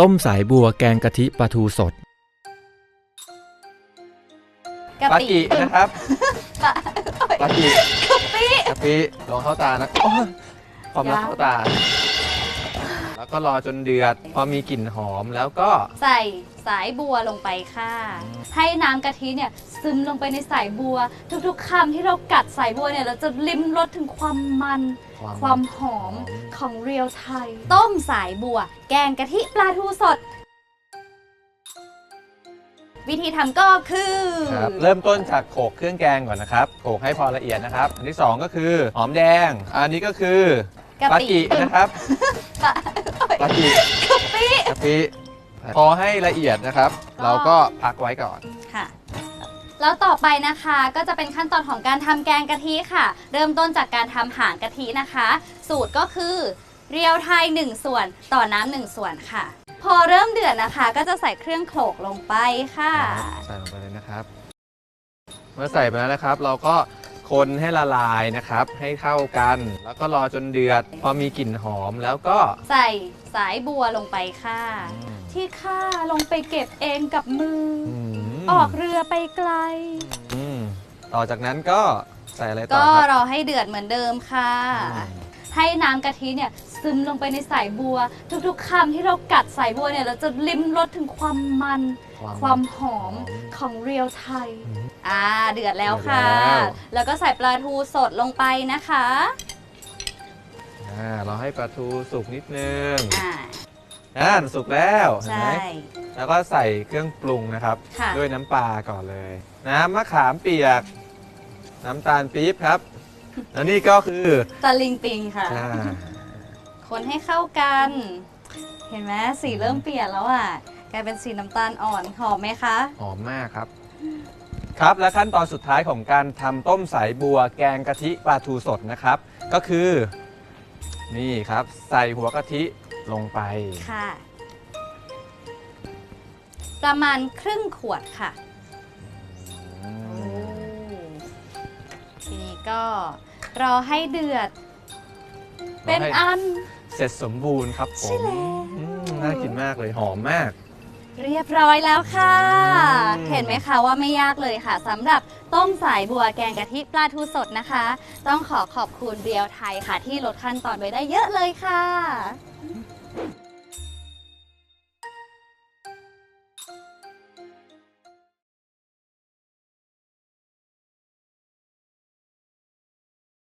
ต้มสายบัวแกงกะทิปลาทูสดกะปาปิกินะครับปะปากิกะปิกะปิลองเข้าตานะโอ้ยความรักยังเข้าตา แล้วก็รอจนเดือด พอมีกลิ่นหอมแล้วก็ ใส่สายบัวลงไปค่ะ ให้น้ำกะทิเนี่ยซึมลงไปในสายบัว ทุกๆคำที่เรากัดสายบัวเนี่ยเราจะลิ้มรสถึงความมัน ความหอมของเรียวไทย ต้มสายบัว แกงกะทิปลาทูสด วิธีทำก็คือครับเริ่มต้นจากโขลกเครื่องแกงก่อนนะครับโขลกให้พอละเอียดนะครับ อันที่สองก็คือหอมแดง อันนี้ก็คือกะปาปิกินะครับปะ ปากิกะปิกะปิพอให้ละเอียดนะครับ เราก็พักไว้ก่อนค่ะ แล้วต่อไปนะคะก็จะเป็นขั้นตอนของการทำแกงกะทิค่ะ เริ่มต้นจากการทำหางกะทินะคะ สูตรก็คือเรียวไทย 1 ส่วนต่อน้ำหนึ่งส่วนค่ะ พอเริ่มเดือดนะคะ ก็จะใส่เครื่องโขลกลงไปค่ะ ใส่ลงไปเลยนะครับ เมื่อใส่ไปแล้วนะครับ เราก็ คนให้ละลายนะครับ ให้เข้ากัน แล้วก็รอจนเดือด พอมีกลิ่นหอมแล้วก็ใส่สายบัวลงไปค่ะ ที่ข้าลงไปเก็บเองกับมืออือมออกเรือไปไกล อืมต่อจากนั้นก็ใส่อะไรต่อก็ครับรอให้เดือดเหมือนเดิมค่ะ อืม ให้น้ำกะทิเนี่ย ซึมลงไปในสายบัว ทุกๆคำที่เรากัดสายบัวเนี่ยเราจะลิ้มรสถึงความมัน ความหอมของเรียวไทยอืมอ่าเดือดแล้วค่ะเดือดแล้วแล้วก็ใส่ปลาทูสดลงไปนะคะอ่าเราให้ปลาทูสุกนิดนึงอ่าอ่าสุกแล้วเห็นใช่ไหมแล้วก็ใส่เครื่องปรุงนะครับค่ะด้วยน้ำปลาก่อนเลย น้ำมะขามเปียก น้ำตาลปี๊บครับ แล้วนี่ก็คือตะลิงปิงค่ะอ่า คนให้เข้ากัน เห็นไหมสีเริ่มเปลี่ยนแล้วอะกลายเป็นสีน้ำตาลอ่อนหอมไหมคะ หอมมากครับ ครับและขั้นตอนสุดท้ายของการทำต้มสายบัวแกงกะทิปลาทูสดนะครับ ก็คือ นี่ครับ ใส่หัวกะทิลงไป ค่ะ ประมาณครึ่งขวดค่ะอืมทีนี้ก็รอให้เดือด เป็นให้อัน เสร็จสมบูรณ์ครับผใช่มแล้ว อืมน่ากินมากเลยหอมมาก เรียบร้อยแล้วค่ะ อืม เห็นไหมคะว่าไม่ยากเลยค่ะสำหรับต้มสายบัวแกงกะทิปลาทูสดนะคะ ต้องขอขอบคุณเรียวไทยค่ะ ที่ลดขั้นตอนไว้ได้เยอะเลยค่ะ